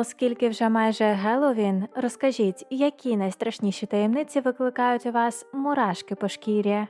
Оскільки вже майже Геловін, розкажіть, які найстрашніші таємниці викликають у вас мурашки по шкірі?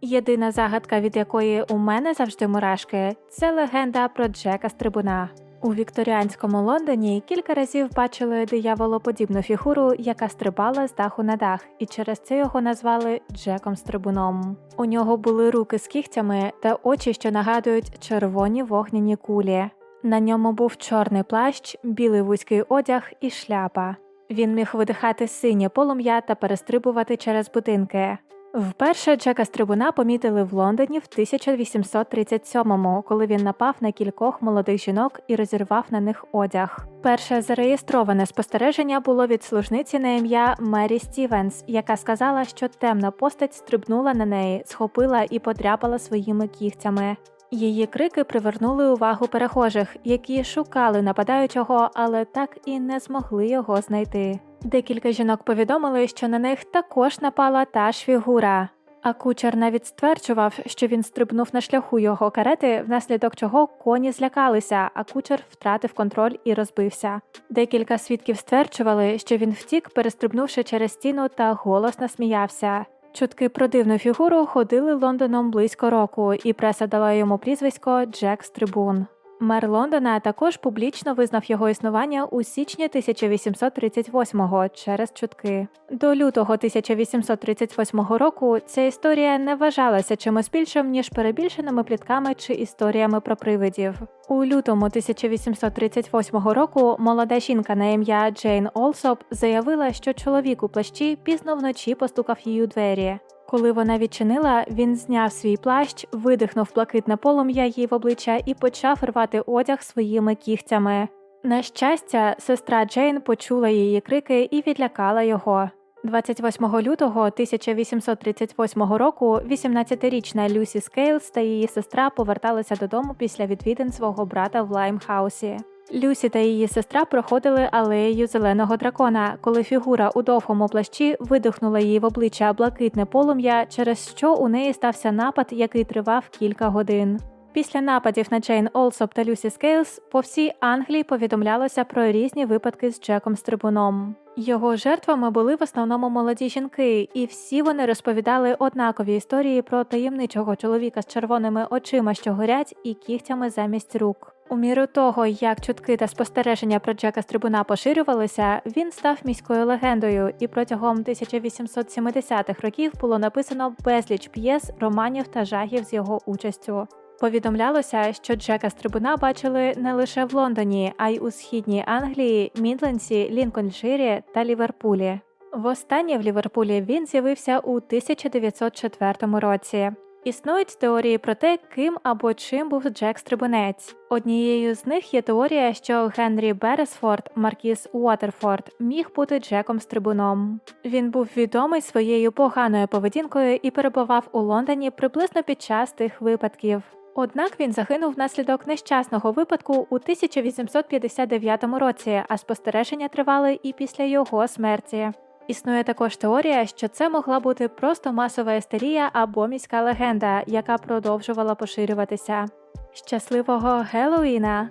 Єдина загадка, від якої у мене завжди мурашки, це легенда про Джека Стрибуна. У вікторіанському Лондоні кілька разів бачили дияволоподібну фігуру, яка стрибала з даху на дах, і через це його назвали Джеком Стрибуном. У нього були руки з кігтями та очі, що нагадують червоні вогняні кулі. На ньому був чорний плащ, білий вузький одяг і шляпа. Він міг видихати синє полум'я та перестрибувати через будинки. Вперше Джека Стрибуна помітили в Лондоні в 1837-му, коли він напав на кількох молодих жінок і розірвав на них одяг. Перше зареєстроване спостереження було від служниці на ім'я Мері Стівенс, яка сказала, що темна постать стрибнула на неї, схопила і подряпала своїми кігтями. Її крики привернули увагу перехожих, які шукали нападаючого, але так і не змогли його знайти. Декілька жінок повідомили, що на них також напала та ж фігура. А кучер навіть стверджував, що він стрибнув на шляху його карети, внаслідок чого коні злякалися, а кучер втратив контроль і розбився. Декілька свідків стверджували, що він втік, перестрибнувши через стіну та голосно сміявся. Чутки про дивну фігуру ходили Лондоном близько року, і преса дала йому прізвисько Джек Стрибун. Мер Лондона також публічно визнав його існування у січні 1838-го через чутки. До лютого 1838 року ця історія не вважалася чимось більшим, ніж перебільшеними плітками чи історіями про привидів. У лютому 1838 року молода жінка на ім'я Джейн Олсоп заявила, що чоловік у плащі пізно вночі постукав їй у двері. Коли вона відчинила, він зняв свій плащ, видихнув блакитне полум'я їй в обличчя і почав рвати одяг своїми кігтями. На щастя, сестра Джейн почула її крики і відлякала його. 28 лютого 1838 року 18-річна Люсі Скейлс та її сестра поверталися додому після відвідин свого брата в Лаймхаусі. Люсі та її сестра проходили алеєю зеленого дракона, коли фігура у довгому плащі видихнула їй в обличчя блакитне полум'я, через що у неї стався напад, який тривав кілька годин. Після нападів на Джейн Олсоп та Люсі Скейлс по всій Англії повідомлялося про різні випадки з Джеком Стрибуном. Його жертвами були в основному молоді жінки, і всі вони розповідали однакові історії про таємничого чоловіка з червоними очима, що горять, і кігтями замість рук. У міру того, як чутки та спостереження про Джека Стрибуна поширювалися, він став міською легендою, і протягом 1870-х років було написано безліч п'єс, романів та жагів з його участю. Повідомлялося, що Джека Стрибуна бачили не лише в Лондоні, а й у східній Англії, Мідленсі, Лінкольнширі та Ліверпулі. Востаннє в Ліверпулі він з'явився у 1904 році. Існують теорії про те, ким або чим був Джек Стрибунець. Однією з них є теорія, що Генрі Бересфорд, маркіз Уотерфорд, міг бути Джеком Стрибуном. Він був відомий своєю поганою поведінкою і перебував у Лондоні приблизно під час тих випадків. Однак він загинув внаслідок нещасного випадку у 1859 році, а спостереження тривали і після його смерті. Існує також теорія, що це могла бути просто масова естерія або міська легенда, яка продовжувала поширюватися. Щасливого Геловіна!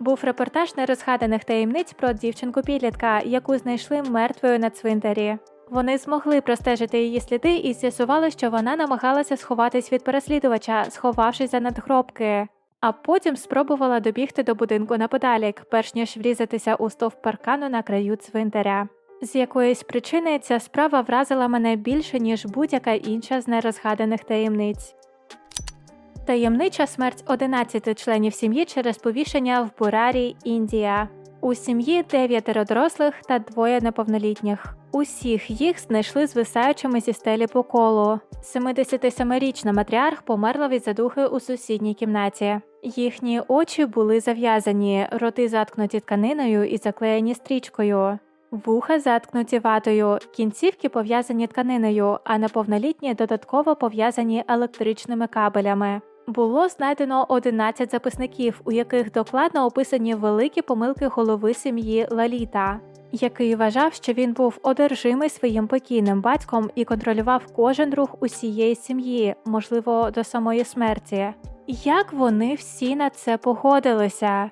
Був репортаж нерозгаданих таємниць про дівчинку підлітка, яку знайшли мертвою на цвинтарі. Вони змогли простежити її сліди і з'ясували, що вона намагалася сховатись від переслідувача, сховавшись за надгробки, а потім спробувала добігти до будинку неподалік, перш ніж врізатися у стовп паркану на краю цвинтаря. З якоїсь причини ця справа вразила мене більше, ніж будь-яка інша з нерозгаданих таємниць. Таємнича смерть 11 членів сім'ї через повішення в Бурарі, Індія. У сім'ї дев'ятеро дорослих та двоє неповнолітніх. Усіх їх знайшли звисаючими зі стелі по колу. 77-річна матріарх померла від задухи у сусідній кімнаті. Їхні очі були зав'язані, роти заткнуті тканиною і заклеєні стрічкою. Вуха заткнуті ватою, кінцівки пов'язані тканиною, а неповнолітні додатково пов'язані електричними кабелями. Було знайдено 11 записників, у яких докладно описані великі помилки голови сім'ї Лаліта, який вважав, що він був одержимий своїм покійним батьком і контролював кожен рух усієї сім'ї, можливо, до самої смерті. Як вони всі на це погодилися?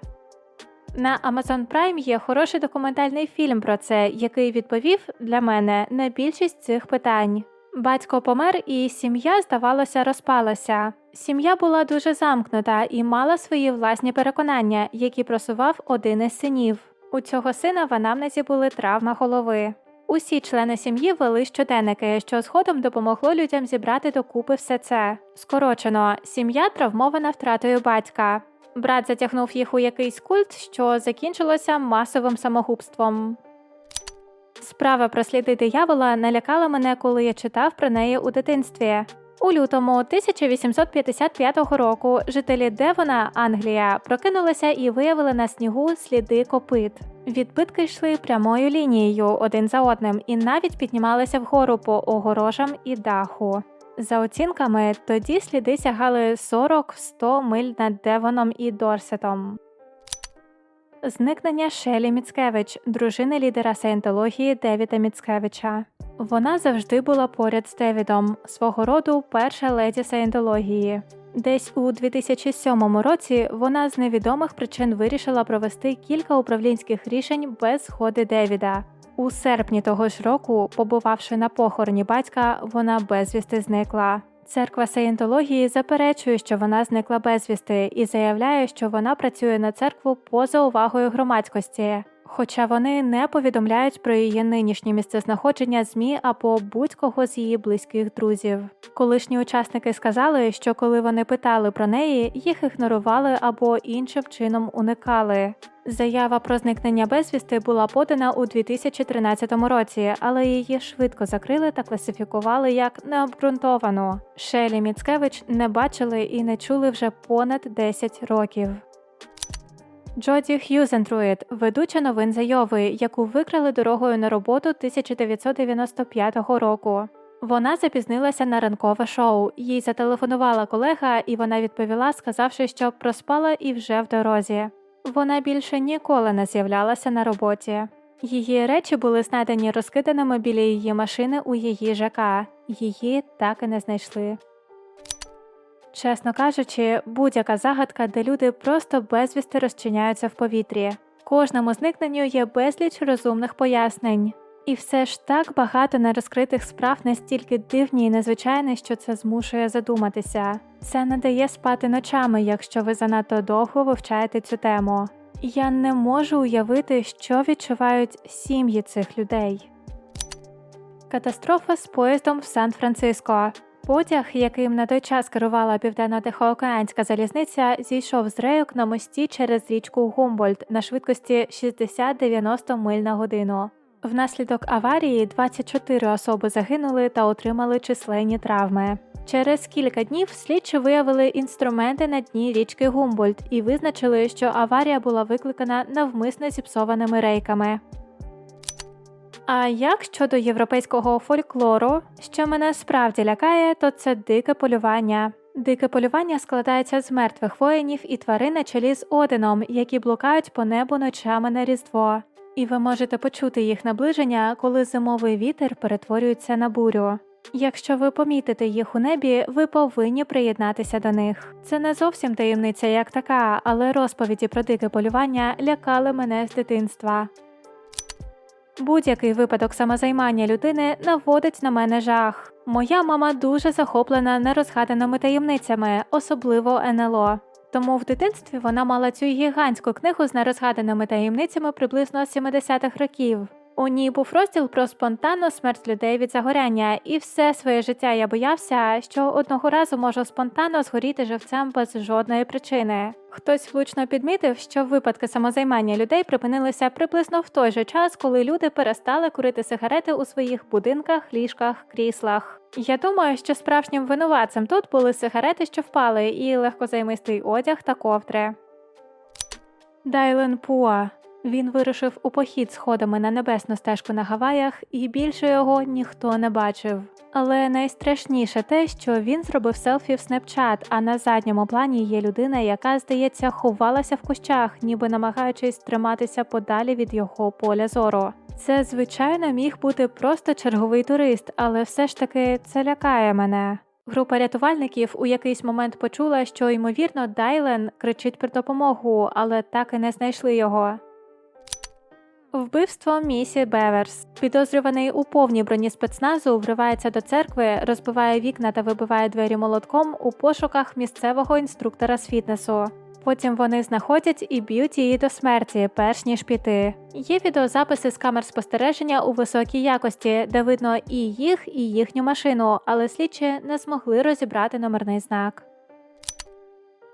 На Amazon Prime є хороший документальний фільм про це, який відповів для мене на більшість цих питань. Батько помер, і сім'я, здавалося, розпалася. Сім'я була дуже замкнута і мала свої власні переконання, які просував один із синів. У цього сина в анамнезі були травма голови. Усі члени сім'ї вели щоденники, що згодом допомогло людям зібрати докупи все це. Скорочено, сім'я травмована втратою батька. Брат затягнув їх у якийсь культ, що закінчилося масовим самогубством. Справа про сліди диявола налякала мене, коли я читав про неї у дитинстві. У лютому 1855 року жителі Девона, Англія, прокинулися і виявили на снігу сліди копит. Відбитки йшли прямою лінією один за одним і навіть піднімалися вгору по огорожам і даху. За оцінками, тоді сліди сягали 40-100 миль над Девоном і Дорсетом. Зникнення Шелі Міцкевич, дружини лідера саєнтології Девіда Міцкевича. Вона завжди була поряд з Девідом, свого роду перша леді саєнтології. Десь у 2007 році вона з невідомих причин вирішила провести кілька управлінських рішень без згоди Девіда. У серпні того ж року, побувавши на похороні батька, вона безвісти зникла. Церква саєнтології заперечує, що вона зникла безвісти, і заявляє, що вона працює на церкву поза увагою громадськості. Хоча вони не повідомляють про її нинішнє місцезнаходження ЗМІ або будь-кого з її близьких друзів. Колишні учасники сказали, що коли вони питали про неї, їх ігнорували або іншим чином уникали. Заява про зникнення безвісти була подана у 2013 році, але її швидко закрили та класифікували як необґрунтовану. Шелі Міцкевич не бачили і не чули вже понад 10 років. Джоді Х'юзентруїд, ведуча новин з яку викрали дорогою на роботу 1995 року. Вона запізнилася на ранкове шоу. Їй зателефонувала колега, і вона відповіла, сказавши, що проспала і вже в дорозі. Вона більше ніколи не з'являлася на роботі. Її речі були знайдені розкиданими біля її машини у її ЖК. Її так і не знайшли. Чесно кажучи, будь-яка загадка, де люди просто безвісти розчиняються в повітрі. Кожному зникненню є безліч розумних пояснень. І все ж так багато нерозкритих справ настільки дивні і незвичайні, що це змушує задуматися. Це не дає спати ночами, якщо ви занадто довго вивчаєте цю тему. Я не можу уявити, що відчувають сім'ї цих людей. Катастрофа з поїздом в Сан-Франциско. Потяг, яким на той час керувала південно-тихоокеанська залізниця, зійшов з рейок на мості через річку Гумбольд на швидкості 60-90 миль на годину. Внаслідок аварії 24 особи загинули та отримали численні травми. Через кілька днів слідчі виявили інструменти на дні річки Гумбольд і визначили, що аварія була викликана навмисно зіпсованими рейками. А як щодо європейського фольклору, що мене справді лякає, то це дике полювання. Дике полювання складається з мертвих воїнів і тварин на чолі з Одином, які блукають по небу ночами на Різдво. І ви можете почути їх наближення, коли зимовий вітер перетворюється на бурю. Якщо ви помітите їх у небі, ви повинні приєднатися до них. Це не зовсім таємниця як така, але розповіді про дике полювання лякали мене з дитинства. Будь-який випадок самозаймання людини наводить на мене жах. Моя мама дуже захоплена нерозгаданими таємницями, особливо НЛО. Тому в дитинстві вона мала цю гігантську книгу з нерозгаданими таємницями приблизно з 70-х років. У ній був розділ про спонтанну смерть людей від загоряння, і все своє життя я боявся, що одного разу можу спонтанно згоріти живцем без жодної причини. Хтось влучно підмітив, що випадки самозаймання людей припинилися приблизно в той же час, коли люди перестали курити сигарети у своїх будинках, ліжках, кріслах. Я думаю, що справжнім винуватцем тут були сигарети, що впали, і легкозаймистий одяг та ковдри. Дайлен Пуа він вирушив у похід сходами на небесну стежку на Гаваях, і більше його ніхто не бачив. Але найстрашніше те, що він зробив селфі в Snapchat, а на задньому плані є людина, яка, здається, ховалася в кущах, ніби намагаючись триматися подалі від його поля зору. Це, звичайно, міг бути просто черговий турист, але все ж таки це лякає мене. Група рятувальників у якийсь момент почула, що ймовірно Дайлен кричить про допомогу, але так і не знайшли його. Вбивство місі Беверс. Підозрюваний у повній броні спецназу вривається до церкви, розбиває вікна та вибиває двері молотком у пошуках місцевого інструктора з фітнесу. Потім вони знаходять і б'ють її до смерті, перш ніж піти. Є відеозаписи з камер спостереження у високій якості, де видно і їх, і їхню машину, але слідчі не змогли розібрати номерний знак.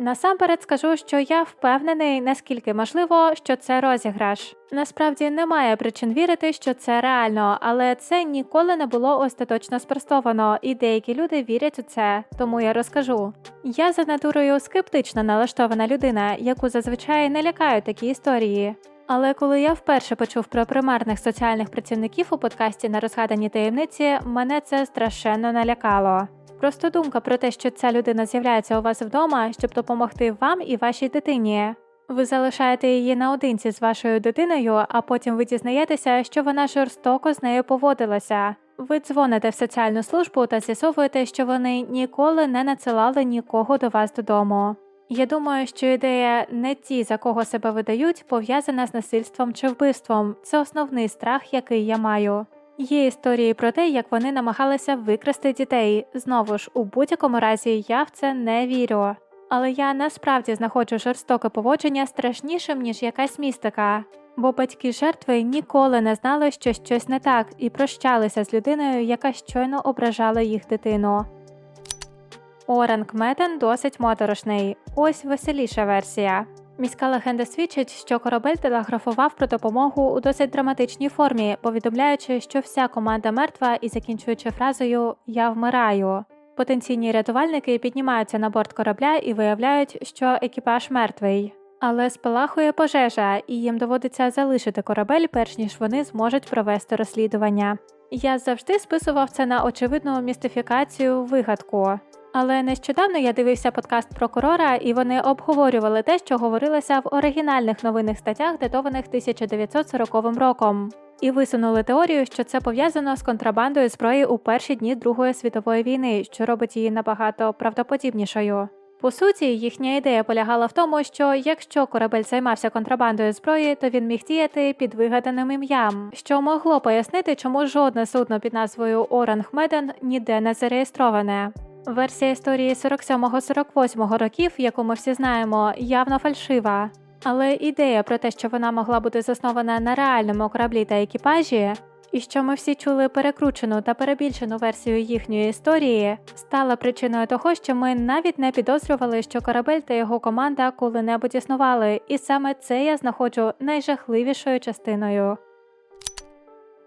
Насамперед скажу, що я впевнений, наскільки можливо, що це розіграш. Насправді немає причин вірити, що це реально, але це ніколи не було остаточно спростовано, і деякі люди вірять у це, тому я розкажу. Я за натурою скептично налаштована людина, яку зазвичай не лякають такі історії. Але коли я вперше почув про примарних соціальних працівників у подкасті на розгадані таємниці, мене це страшенно налякало. Просто думка про те, що ця людина з'являється у вас вдома, щоб допомогти вам і вашій дитині. Ви залишаєте її наодинці з вашою дитиною, а потім ви дізнаєтеся, що вона жорстоко з нею поводилася. Ви дзвоните в соціальну службу та з'ясовуєте, що вони ніколи не надсилали нікого до вас додому. Я думаю, що ідея не ті, за кого себе видають, пов'язана з насильством чи вбивством. Це основний страх, який я маю. Є історії про те, як вони намагалися викрасти дітей. Знову ж, у будь-якому разі я в це не вірю. Але я насправді знаходжу жорстоке поводження страшнішим, ніж якась містика. Бо батьки жертви ніколи не знали, що щось не так, і прощалися з людиною, яка щойно ображала їх дитину. Оранг Метен досить моторошний. Ось веселіша версія. Міська легенда свідчить, що корабель телеграфував про допомогу у досить драматичній формі, повідомляючи, що вся команда мертва і закінчуючи фразою Я вмираю. Потенційні рятувальники піднімаються на борт корабля і виявляють, що екіпаж мертвий. Але спалахує пожежа, і їм доводиться залишити корабель, перш ніж вони зможуть провести розслідування. Я завжди списував це на очевидну містифікацію вигадку. Але нещодавно я дивився подкаст прокурора, і вони обговорювали те, що говорилося в оригінальних новинних статтях, датованих 1940 роком, і висунули теорію, що це пов'язано з контрабандою зброї у перші дні Другої світової війни, що робить її набагато правдоподібнішою. По суті, їхня ідея полягала в тому, що якщо корабель займався контрабандою зброї, то він міг діяти під вигаданим ім'ям, що могло пояснити, чому жодне судно під назвою Оранг Меден ніде не зареєстроване. Версія історії 47-48 років, яку ми всі знаємо, явно фальшива. Але ідея про те, що вона могла бути заснована на реальному кораблі та екіпажі, і що ми всі чули перекручену та перебільшену версію їхньої історії, стала причиною того, що ми навіть не підозрювали, що корабель та його команда коли-небудь існували, і саме це я знаходжу найжахливішою частиною.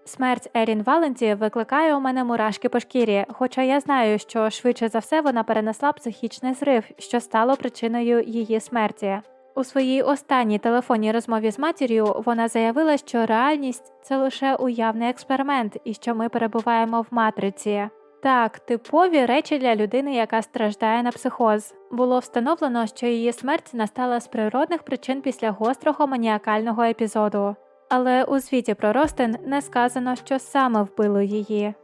Смерть Ерін Валенті викликає у мене мурашки по шкірі, хоча я знаю, що швидше за все вона перенесла психічний зрив, що стало причиною її смерті. У своїй останній телефонній розмові з матір'ю вона заявила, що реальність це лише уявний експеримент і що ми перебуваємо в матриці. Так, типові речі для людини, яка страждає на психоз. Було встановлено, що її смерть настала з природних причин після гострого маніакального епізоду. Але у звіті про Ростин не сказано, що саме вбило її.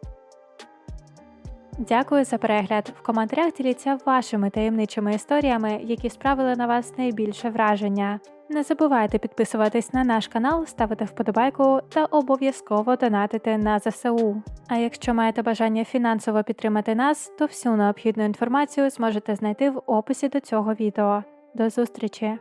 Дякую за перегляд. В коментарях діліться вашими таємничими історіями, які справили на вас найбільше враження. Не забувайте підписуватись на наш канал, ставити вподобайку та обов'язково донатити на ЗСУ. А якщо маєте бажання фінансово підтримати нас, то всю необхідну інформацію зможете знайти в описі до цього відео. До зустрічі!